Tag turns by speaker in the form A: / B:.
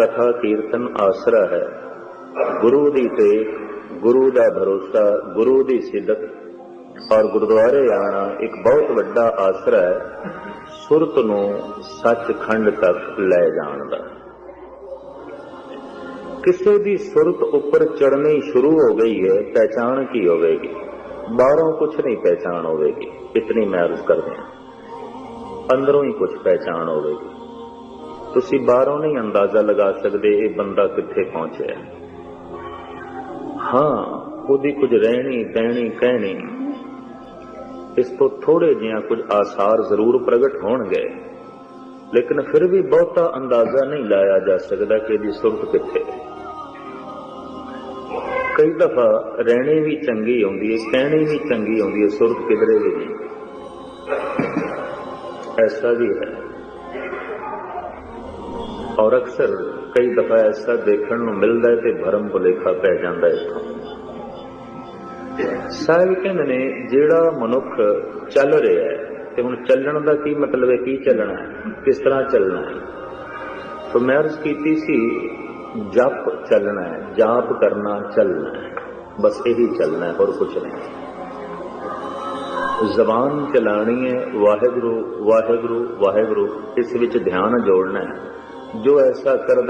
A: ਕਥਾ ਕੀਰਤਨ ਆਸਰਾ ਹੈ। ਗੁਰੂ ਦੀ ਟੇਕ, ਗੁਰੂ ਦਾ ਭਰੋਸਾ, ਗੁਰੂ ਦੀ ਸਿੱਧਕ ਔਰ ਗੁਰਦੁਆਰੇ ਆਣਾ ਇੱਕ ਬਹੁਤ ਵੱਡਾ ਆਸਰਾ ਹੈ। ਸੁਰਤ ਨੂੰ ਸੱਚਖੰਡ ਤੱਕ ਲੈ ਜਾਣ ਦਾ। ਕਿਸੇ ਦੀ ਸੁਰਤ ਉੱਪਰ ਚੜਨੀ ਸ਼ੁਰੂ ਹੋ ਗਈ ਹੈ, ਪਹਿਚਾਣ ਕੀ ਹੋਵੇਗੀ? ਬਾਹਰੋਂ ਕੁਝ ਨਹੀਂ ਪਹਿਚਾਣ ਹੋਵੇਗੀ। ਇਤਨੀ ਮੈਂ ਅਰਜ਼ ਕਰਦੇ ਹਾਂ। ਅੰਦਰੋਂ ਹੀ ਕੁਝ ਪਹਿਚਾਣ ਹੋਵੇਗੀ। ਤੁਸੀਂ ਬਾਹਰੋਂ ਨਹੀਂ ਅੰਦਾਜ਼ਾ ਲਗਾ ਸਕਦੇ ਇਹ ਬੰਦਾ ਕਿੱਥੇ ਪਹੁੰਚਿਆ ਹਾਂ। ਉਹਦੀ ਕੁਝ ਰਹਿਣੀ ਕਹਿਣੀ ਕਹਿਣੀ। ਇਸ ਤੋਂ ਥੋੜੇ ਜਿਹਾ ਕੁਝ ਆਸਾਰ ਜ਼ਰੂਰ ਪ੍ਰਗਟ ਹੋਣਗੇ। ਲੇਕਿਨ ਫਿਰ ਵੀ ਬਹੁਤਾ ਅੰਦਾਜ਼ਾ ਨਹੀਂ ਲਾਇਆ ਜਾ ਸਕਦਾ ਕਿ ਇਹਦੀ ਸੁਰਤ ਕਿੱਥੇ ਹੈ। ਕਈ ਦਫਾ ਰਹਿਣੀ ਵੀ ਚੰਗੀ ਆਉਂਦੀ ਹੈ ਕਹਿਣੀ ਵੀ ਚੰਗੀ ਆਉਂਦੀ ਹੈ, ਸੁਰਤ ਕਿਧਰੇ ਵੀ ਨਹੀਂ। ਐਸਾ ਵੀ ਹੈ। ਔਰ ਅਕਸਰ ਕਈ ਦਫਾ ਐਸਾ ਦੇਖਣ ਨੂੰ ਮਿਲਦਾ ਹੈ ਤੇ ਭਰਮ ਭੁਲੇਖਾ ਪੈ ਜਾਂਦਾ ਹੈ ਇੱਥੋਂ। ਸਾਹਿਬ ਕਹਿੰਦੇ ਨੇ, ਜਿਹੜਾ ਮਨੁੱਖ ਚੱਲ ਰਿਹਾ ਹੈ, ਤੇ ਹੁਣ ਚੱਲਣ ਦਾ ਕੀ ਮਤਲਬ ਹੈ, ਕੀ ਚੱਲਣਾ ਹੈ, ਕਿਸ ਤਰ੍ਹਾਂ ਚੱਲਣਾ ਹੈ? ਤਾਂ ਮੈਂ ਅਰਜ਼ ਕੀਤੀ ਸੀ, ਜਪ ਚੱਲਣਾ ਹੈ, ਜਾਪ ਕਰਨਾ ਚੱਲਣਾ ਹੈ, ਬਸ ਇਹੀ ਚੱਲਣਾ ਹੈ, ਹੋਰ ਕੁਝ ਨਹੀਂ। ਜ਼ਬਾਨ ਚਲਾਣੀ ਹੈ, ਵਾਹਿਗੁਰੂ ਵਾਹਿਗੁਰੂ ਵਾਹਿਗੁਰੂ, ਇਸ ਵਿੱਚ ਧਿਆਨ ਜੋੜਨਾ ਹੈ। ਜੋ ਐਸਾ ਕਰਦਾ